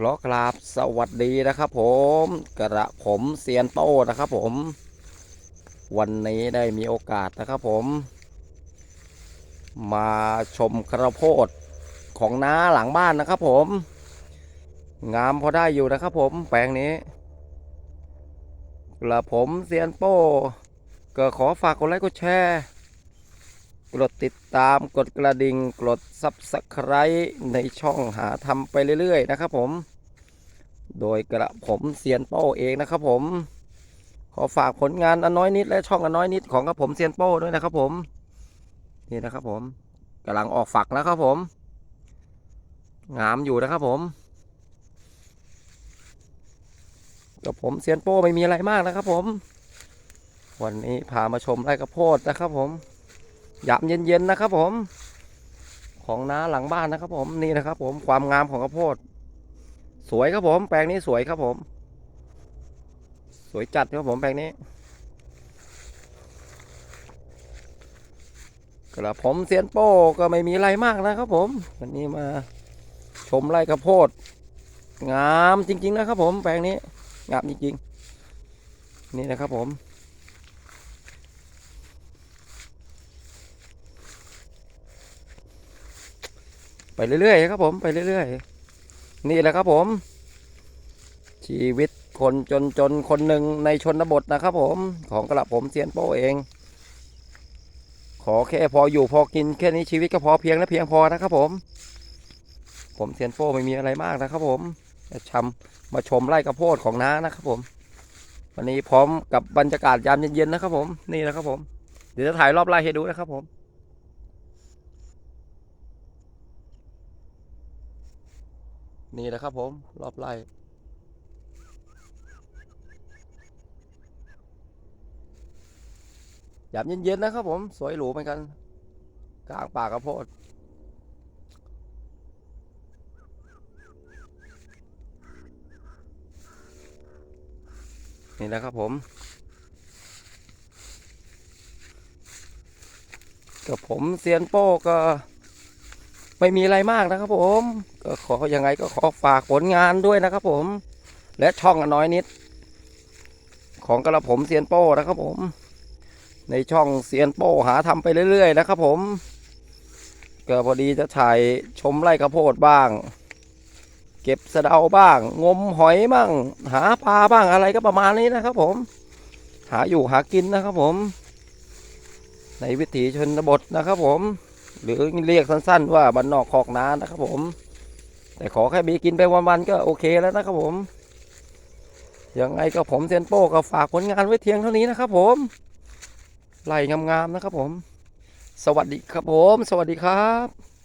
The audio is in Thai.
ขอกราบสวัสดีนะครับผมกระผมเซียนโต้นะครับผม วันนี้ได้มีโอกาสนะครับผม มาชมกระโพดของน้าหลังบ้านนะครับผม งามพอได้อยู่นะครับผมแปลงนี้ กระผมเซียนโป้ก็ขอฝากกดไลค์กดแชร์ กดติดตามกดกระดิ่งกดซับสไคร b ์ในช่องหาทำไปเรื่อยๆนะครับผม โดยกระผมเซียนโป้เองนะครับผม ขอฝากผลงานอน้อยนิดและช่องอนน้อยนิดของกระผมเซียนโป้ด้วยนะครับผม นี่นะครับผมกำลังออกฝักแล้วครับผม งามอยู่นะครับผมกับผมเซียนโป้ไม่มีอะไรมากนะครับผม วันนี้พามาชมไร่กระโพดนะครับผม ยามเย็นๆนะครับผม ของน้าหลังบ้านนะครับ ผมนี่นะครับ ผมความงามของข้าวโพด สวยครับผม แปลงนี้สวยครับผม สวยจัดครับผมแปลงนี้กระผมเซียนโป้ก็ไม่มีอะไรมากนะครับผม วันนี้มาชมไร่ข้าวโพด งามจริง ๆ นะครับผมแปลงนี้งามจริงๆนี่นะครับผม ไปเรื่อยๆครับผมไปเรื่อยๆ นี่แหละครับผม ชีวิตคนจนๆคนหนึ่งในชนบทนะครับผมของกระผมเซียนโป้เอง ขอแค่พออยู่พอกินแค่นี้ชีวิตก็พอเพียงและเพียงพอนะครับผม ผมเซียนโป้ไม่มีอะไรมากนะครับผมจะชำมาชมไร่กระโพดของน้านะครับผม วันนี้พร้อมกับบรรยากาศยามเย็นๆนะครับผมนี่นะครับผม เดี๋ยวจะถ่ายรอบไร่ให้ดูนะครับผม นี่แหละครับผม รอบไร่ยามเย็นๆนะครับผม สวยหรูเหมือนกัน กลางป่ากระโพดนี่แหละครับผมกับผมเซียนโป้ก็ ไม่มีอะไรมากนะครับผมก็ขอยังไงก็ขอฝากผลงานด้วยนะครับผม และช่องน้อยนิด ของกระผมเซียนโป้นะครับผม ในช่องเซียนโป้หาทำไปเรื่อย ๆ นะครับผมก็พอดีจะถ่ายชมไร่ข้าวโพดบ้าง เก็บสะเดาบ้าง งมหอยบ้าง หาปลาบ้างอะไรก็ประมาณนี้นะครับผม หาอยู่หากินนะครับผม ในวิถีชนบทนะครับผม หรือเรียกสั้นๆ ว่าบ้านนอกคอกนานะครับผม แต่ขอแค่มีกินไปวันๆก็โอเคแล้วนะครับผมยังไงก็ผมเซนโป้ก็ฝากผลงานไว้เทียงเท่านี้นะครับผมไล่งามๆนะครับผม สวัสดีครับผม สวัสดีครับ